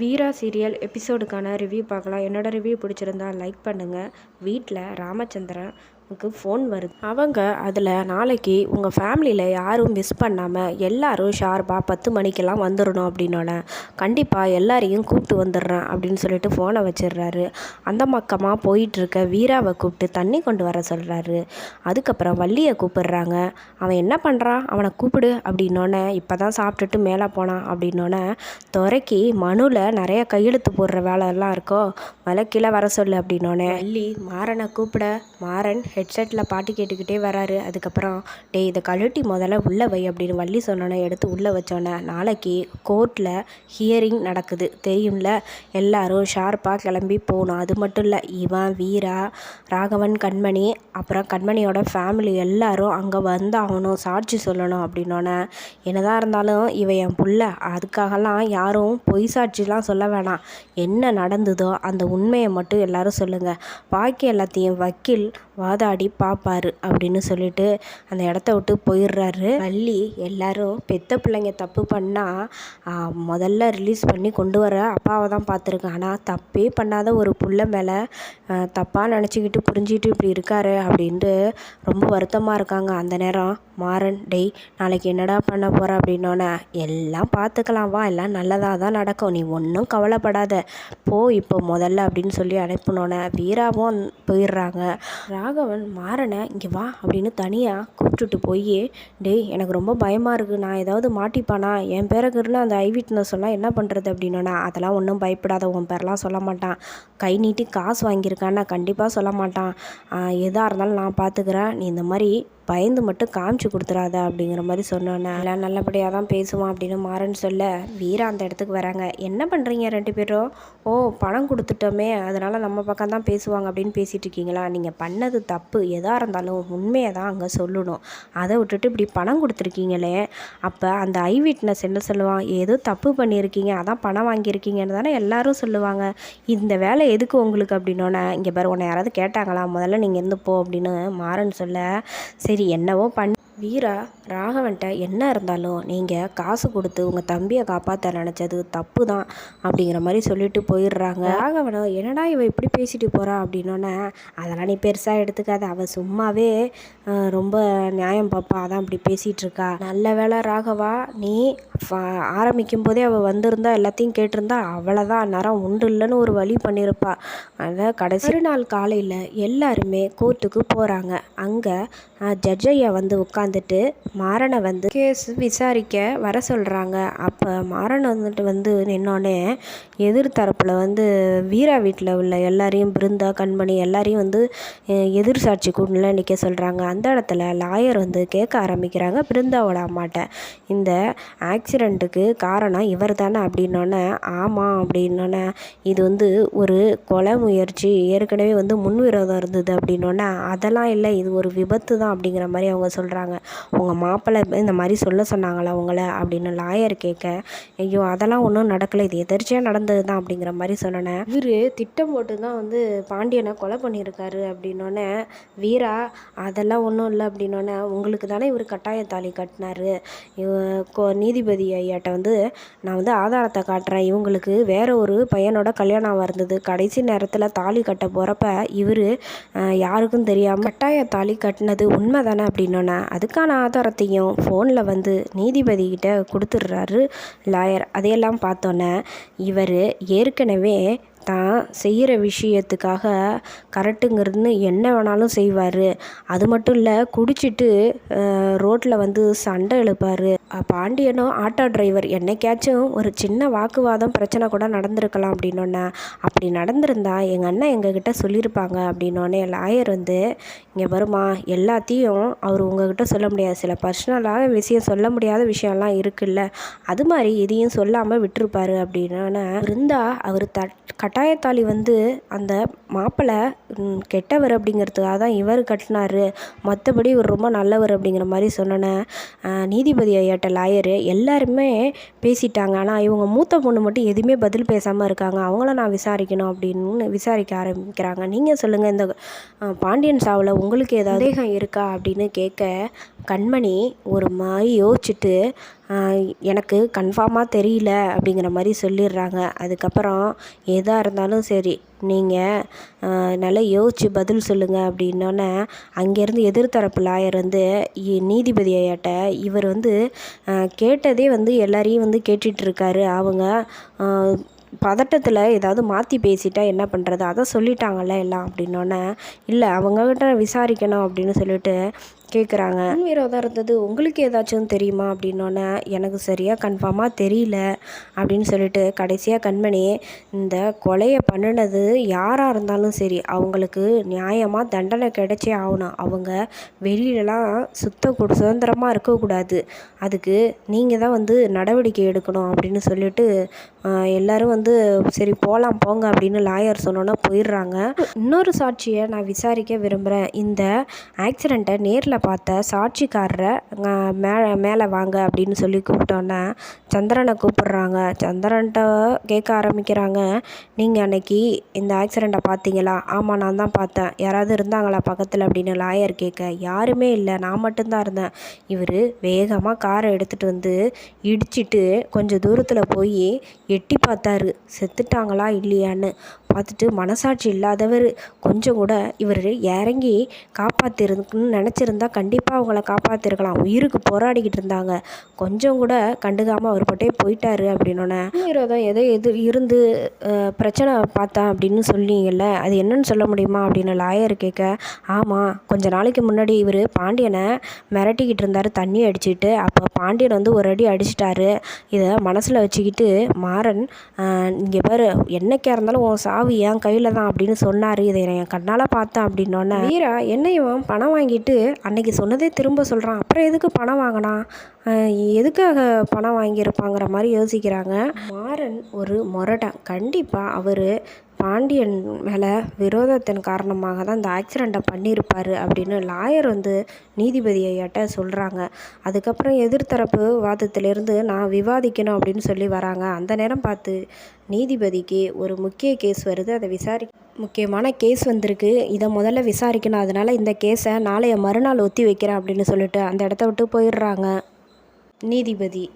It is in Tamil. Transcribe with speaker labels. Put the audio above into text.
Speaker 1: வீரா சீரியல் எபிசோடுக்கான ரிவ்யூ பார்க்கலாம். என்னோடய ரிவ்யூ பிடிச்சிருந்தா லைக் பண்ணுங்கள் வீட்டில் ராமச்சந்திரன் க்கு ஃபோன் வருது. அவங்க அதில் நாளைக்கு உங்கள் ஃபேமிலியில் யாரும் மிஸ் பண்ணாமல் எல்லாரும் ஷார்ப்பாக பத்து மணிக்கெல்லாம் வந்துடணும் அப்படின்னோடனே கண்டிப்பாக எல்லாரையும் கூப்பிட்டு வந்துடுறேன் அப்படின்னு சொல்லிட்டு ஃபோனை வச்சிடுறாரு. அந்த பக்கமாக போயிட்டுருக்க வீராவை கூப்பிட்டு தண்ணி கொண்டு வர சொல்கிறாரு அதுக்கப்புறம் வள்ளியை கூப்பிடுறாங்க. அவன் என்ன பண்ணுறான் அவனை கூப்பிடு அப்படின்னோடனே இப்போ தான் சாப்பிட்டுட்டு மேலே போனான் அப்படின்னோடனே துறைக்கி மனுவில் நிறைய கையெழுத்து போடுற வேலையெல்லாம் இருக்கோ? மலை கீழே வர சொல்லு அப்படின்னோடனே வள்ளி மாறனை கூப்பிட மாறன் ஹெட்செட்டில் பாட்டு கேட்டுக்கிட்டே வராரு. அதுக்கப்புறம் டே இதை கழட்டி முதல்ல உள்ளே வை அப்படின்னு வள்ளி சொன்னோன்னே எடுத்து உள்ளே வச்சோன்னே நாளைக்கு கோர்ட்டில் ஹியரிங் நடக்குது. தெரியும்ல எல்லாரும் ஷார்ப்பாக கிளம்பி போகணும் அது மட்டும் இல்லை இவன் வீரா ராகவன் கண்மணி அப்புறம் கண்மணியோட ஃபேமிலி எல்லாரும் அங்கே வந்தாகணும் சாட்சி சொல்லணும் அப்படின்னோன்னே என்னதான் இருந்தாலும் இவன் என் புள்ள அதுக்காகலாம் யாரும் பொய் சாட்சிலாம் சொல்ல வேணாம். என்ன நடந்ததோ அந்த உண்மையை மட்டும் எல்லாரும் சொல்லுங்கள் பாக்கி எல்லாத்தையும் வக்கீல் வாத பார்ப்பாரு அப்படின்னு சொல்லிட்டு அந்த இடத்த விட்டு போயிடுறாரு. வள்ளி எல்லாரும் பெத்த பிள்ளைங்க தப்பு பண்ணால் முதல்ல ரிலீஸ் பண்ணி கொண்டு வர அப்பாவை தான் பார்த்துருக்கேன். ஆனால் தப்பே பண்ணாத ஒரு புள்ள மேலே தப்பாக நினச்சிக்கிட்டு புரிஞ்சிக்கிட்டு இப்படி இருக்காரு அப்படின்ட்டு ரொம்ப வருத்தமாக இருக்காங்க. அந்த நேரம் மாறன் டேய் நாளைக்கு என்னடா பண்ண போகிற அப்படின்னோன்னே எல்லாம் பார்த்துக்கலாம் வா எல்லாம் நல்லதாக தான் நடக்கும். நீ ஒன்றும் கவலைப்படாத. போ இப்போ முதல்ல அப்படின்னு சொல்லி அனுப்பினோன்னே வீராவும் போயிடுறாங்க. ராகவன் மாறனை இங்கே வா அப்படின்னு தனியாக கூப்பிட்டுட்டு போய் டேய் எனக்கு ரொம்ப பயமாக இருக்குது நான் ஏதாவது மாட்டிப்பானா? என் பேரக்குன்னு அந்த ஐ விட்னஸ் சொன்னால் என்ன பண்ணுறது அப்படின்னா அதெல்லாம் ஒன்றும் பயப்படாத. உன் பேரெலாம் சொல்ல மாட்டான். கை நீட்டி காசு வாங்கியிருக்கான்னா கண்டிப்பாக சொல்ல மாட்டான். எதாக இருந்தாலும் நான் பார்த்துக்கிறேன் நீ இந்த மாதிரி பயந்து மட்டும் காமிச்சு கொடுத்துறாத அப்படிங்கிற மாதிரி சொன்னோன்னே எல்லாம் நல்லபடியாக தான் பேசுவான் அப்படின்னு மாறன் சொல்ல வீரா அந்த இடத்துக்கு வராங்க. என்ன பண்ணுறீங்க ரெண்டு பேரும்? ஓ பணம் கொடுத்துட்டோமே. அதனால் நம்ம பக்கம் தான் பேசுவாங்க அப்படின்னு பேசிகிட்டு இருக்கீங்களா? நீங்கள் பண்ணது தப்பு. எதாக இருந்தாலும் உண்மையை தான் அங்கே சொல்லணும். அதை விட்டுட்டு இப்படி பணம் கொடுத்துருக்கீங்களே. அப்போ அந்த ஐ விட்னஸ் என்ன சொல்லுவான்? ஏதோ தப்பு பண்ணியிருக்கீங்க. அதான் பணம் வாங்கியிருக்கீங்கன்னு தானே எல்லாரும் சொல்லுவாங்க. இந்த வேலை எதுக்கு உங்களுக்கு? அப்படின்னோன்னே இங்கே பாரு உன்னை யாராவது கேட்டாங்களா? முதல்ல நீங்கள் இருந்து போ அப்படின்னு மாறன் சொல்ல சரி சரி என்னவோ பண்ணி வீரா ராகவன்ட்ட என்ன இருந்தாலும் நீங்கள் காசு கொடுத்து உங்கள் தம்பியை காப்பாற்ற நினச்சது தப்பு தான் அப்படிங்கிற மாதிரி சொல்லிட்டு போயிடுறாங்க. ராகவனை என்னடா இவன் இப்படி பேசிட்டு போகிறா அப்படின்னோடனே அதெல்லாம் நீ பெருசாக எடுத்துக்காத. அவள் சும்மாவே ரொம்ப நியாயம் பார்ப்பா அதான் இப்படி பேசிகிட்டு இருக்கா. நல்ல வேலை ராகவா நீ ஆரம்பிக்கும் போதே அவள் வந்திருந்தா எல்லாத்தையும் கேட்டிருந்தா அவ்வளோதான் நேரம் உண்டு இல்லைன்னு ஒரு வழி பண்ணியிருப்பா. அதான் கடைசி நாள் காலையில் எல்லாருமே கோர்ட்டுக்கு போகிறாங்க அங்கே ஜட்ஜையா வந்து உட்காந்துட்டு மாறனை வந்து கேஸ் விசாரிக்க வர சொல்கிறாங்க அப்போ மாறன் வந்துட்டு வந்து நின்னோடனே எதிர் தரப்பில் வந்து வீரா வீட்டில் உள்ள எல்லாரையும் பிருந்தா கண்மணி எல்லாரையும் வந்து எதிர் சாட்சி கூண்டில் நிற்க சொல்கிறாங்க அந்த இடத்துல லாயர் வந்து கேட்க ஆரம்பிக்கிறாங்க பிருந்தாவோட அம்மாட்ட. இந்த ஆக்சிடெண்ட்டுக்கு காரணம் இவர் தானே அப்படின்னோடனே ஆமாம் அப்படின்னோடனே இது வந்து ஒரு கொலை முயற்சி ஏற்கனவே வந்து முன்விரோதம் இருந்தது அப்படின்னோடனே அதெல்லாம் இல்லை இது ஒரு விபத்து தான் அப்படிங்கிற மாதிரி அவங்க சொல்கிறாங்க உங்கள் மாப்பிள்ளை இந்த மாதிரி சொல்ல சொன்னாங்களா உங்களை? அப்படின்னு லாயர் கேட்க ஐயோ அதெல்லாம் ஒன்றும் நடக்கலை. இது எதர்ச்சியாக நடந்தது தான். அப்படிங்கிற மாதிரி சொன்னேன் இவர் திட்டம் போட்டு தான் வந்து பாண்டியனை கொலை பண்ணியிருக்காரு. அப்படின்னோடனே வீரா அதெல்லாம் ஒன்றும் இல்லை. அப்படின்னோடனே உங்களுக்கு தானே இவர் கட்டாய தாலி கட்டினாரு. நீதிபதி ஐயாட்ட வந்து நான் வந்து ஆதாரத்தை காட்டுறேன். இவங்களுக்கு வேற ஒரு பையனோட கல்யாணம் இருந்தது. கடைசி நேரத்தில் தாலி கட்ட போகிறப்ப இவர் யாருக்கும் தெரியாமல் கட்டாய தாலி கட்டினது உண்மை தானே? அப்படின்னோன்னே அதுக்கான ஆதாரத்தையும் ஃபோனில் வந்து நீதிபதிக்கிட்ட கொடுத்துட்றாரு லாயர். அதையெல்லாம் பார்த்தோன்னே இவர் ஏற்கனவே தான் செய்கிற விஷயத்துக்காக கரெக்டுங்கிறதுன்னு என்ன வேணாலும் செய்வார். அது மட்டும் இல்லை குடிச்சிட்டு ரோட்டில் வந்து சண்டை எழுப்பார். பாண்டியனும் ஆட்டோ டிரைவர் என்னைக்காச்சும் ஒரு சின்ன வாக்குவாதம் பிரச்சனை கூட நடந்திருக்கலாம் அப்படின்னோடனே அப்படி நடந்திருந்தா எங்கள் அண்ணன் எங்ககிட்ட சொல்லியிருப்பாங்க அப்படின்னோடனே லாயர் வந்து இங்கே வருமா எல்லாத்தையும் அவர் உங்ககிட்ட சொல்ல முடியாது. சில பர்சனலான விஷயம் சொல்ல முடியாத விஷயம்லாம் இருக்குல்ல. அது மாதிரி இதையும் சொல்லாமல் விட்டுருப்பாரு அப்படின்னோன்னே இருந்தால் அவர் த கட்டாயத்தாலி வந்து அந்த மாப்பிள்ளை கெட்டவர் அப்படிங்கிறதுக்காக தான் இவர் கட்டினாரு. மற்றபடி இவர் ரொம்ப நல்லவர் அப்படிங்கிற மாதிரி சொன்னோன்னே நீதிபதி ஐயாட்ட லாயரு எல்லாருமே பேசிட்டாங்க. ஆனால் இவங்க மூத்த பொண்ணு மட்டும் எதுவுமே பதில் பேசாமல் இருக்காங்க. அவங்கள நான் விசாரிக்கணும் அப்படின்னு விசாரிக்க ஆரம்பிக்கிறாங்க. நீங்கள் சொல்லுங்கள் இந்த பாண்டியன் சாவில் உங்களுக்கு ஏதாவது சந்தேகம் இருக்கா அப்படின்னு கேட்க கண்மணி ஒரு மாதிரி யோசிச்சுட்டு எனக்கு கன்ஃபார்மாக தெரியல அப்படிங்கிற மாதிரி சொல்லிடுறாங்க. அதுக்கப்புறம் எதாக இருந்தாலும் சரி நீங்கள் நல்லா யோசித்து பதில் சொல்லுங்கள் அப்படின்னோடனே அங்கேருந்து எதிர்த்தரப்பு லாயர் வந்து நீதிபதி ஐயாட்ட இவர் வந்து கேட்டதே வந்து எல்லாரையும் வந்து கேட்டுட்ருக்காரு. அவங்க பதட்டத்தில் ஏதாவது மாற்றி பேசிட்டா என்ன பண்ணுறது அதை சொல்லிட்டாங்கல்ல எல்லாம் அப்படின்னோடனே இல்லை அவங்கக்கிட்ட விசாரிக்கணும் அப்படின்னு சொல்லிட்டு கேட்குறாங்க விரோதம் இருந்தது. உங்களுக்கு ஏதாச்சும் தெரியுமா? அப்படின்னோடனே எனக்கு சரியாக கன்ஃபார்மாக தெரியல அப்படின்னு சொல்லிட்டு கடைசியாக கண்மணி இந்த கொலையை பண்ணினது யாராக இருந்தாலும் சரி அவங்களுக்கு நியாயமாக தண்டனை கிடைச்சே ஆகணும். அவங்க வெளியிலலாம் சுத்த சுதந்திரமாக இருக்கக்கூடாது. அதுக்கு நீங்கள் தான் வந்து நடவடிக்கை எடுக்கணும் அப்படின்னு சொல்லிட்டு எல்லோரும் வந்து சரி போகலாம் போங்க அப்படின்னு லாயர் சொன்னோன்னே போயிடுறாங்க. இன்னொரு சாட்சியை நான் விசாரிக்க விரும்புகிறேன் இந்த ஆக்சிடெண்ட்டை நேரில் பார்த்த சாட்சிக்காரரை மே மேலே மேலே வாங்க அப்படின்னு சொல்லி கூப்பிட்டோன்னே சந்திரனை கூப்பிட்றாங்க. சந்திரன்கிட்ட கேட்க ஆரம்பிக்கிறாங்க நீங்கள் அன்னைக்கு இந்த ஆக்சிடெண்ட்டை பார்த்தீங்களா? ஆமாம் நான் தான் பார்த்தேன். யாராவது இருந்தாங்களா பக்கத்தில்? அப்படின்னு லாயர் கேட்க யாருமே இல்லை. நான் மட்டும்தான் இருந்தேன். இவர் வேகமாக காரை எடுத்துகிட்டு வந்து இடிச்சிட்டு கொஞ்சம் தூரத்தில் போய் எட்டி பார்த்தாரு. செத்துட்டாங்களா இல்லையான்னு? பார்த்துட்டு மனசாட்சி இல்லாதவர் கொஞ்சம் கூட இவர் இறங்கி காப்பாற்றிருக்குன்னு நினச்சிருந்தா கண்டிப்பாக அவங்கள காப்பாற்றிருக்கலாம் உயிருக்கு போராடிக்கிட்டு இருந்தாங்க. கொஞ்சம் கூட கண்டுக்காமல் அவர் பட்டே போயிட்டாரு அப்படின்னோடனே விரோதம். எதோ எது இருந்து பிரச்சனை பார்த்தேன் அப்படின்னு சொன்னீங்கல்ல அது என்னன்னு சொல்ல முடியுமா? அப்படின்னு லாயர் கேட்க ஆமாம் கொஞ்ச நாளைக்கு முன்னாடி இவர் பாண்டியனை மிரட்டிக்கிட்டு இருந்தார். தண்ணி அடிச்சுட்டு அப்போ பாண்டியன் வந்து ஒரு அடி அடிச்சிட்டாரு. இதை மனசில் வச்சுக்கிட்டு மாறன் இங்கே பாரு. என்னைக்கா இருந்தாலும் உன் சாவு என் கையில் தான் அப்படின்னு சொன்னார். இதை என் கண்ணால் பார்த்தேன் அப்படின்னோடனே வீரா என்ன இவன் பணம் வாங்கிட்டு அன்னைக்கு சொன்னதே திரும்ப சொல்கிறான் அப்புறம் எதுக்கு பணம் வாங்கினான்? எதுக்காக பணம் வாங்கியிருப்பாங்கிற மாதிரி யோசிக்கிறாங்க. மாறன் ஒரு முரடன் கண்டிப்பாக அவர் பாண்டியன் மேலே விரோதத்தின் காரணமாக தான் இந்த ஆக்சிடெண்ட்டை பண்ணியிருப்பார் அப்படின்னு லாயர் வந்து நீதிபதி ஐயாட்ட சொல்கிறாங்க அதுக்கப்புறம் எதிர்த்தரப்பு வாதத்திலிருந்து நான் விவாதிக்கணும் அப்படின்னு சொல்லி வராங்க. அந்த நேரம் பார்த்து நீதிபதிக்கு ஒரு முக்கிய கேஸ் வருது. அதை விசாரி முக்கியமான கேஸ் வந்திருக்கு. இதை முதல்ல விசாரிக்கணும். அதனால் இந்த கேஸை நாளைய மறுநாள் ஒத்தி வைக்கிறேன் அப்படின்னு சொல்லிட்டு அந்த இடத்த விட்டு போயிடுறாங்க நீதிபதி.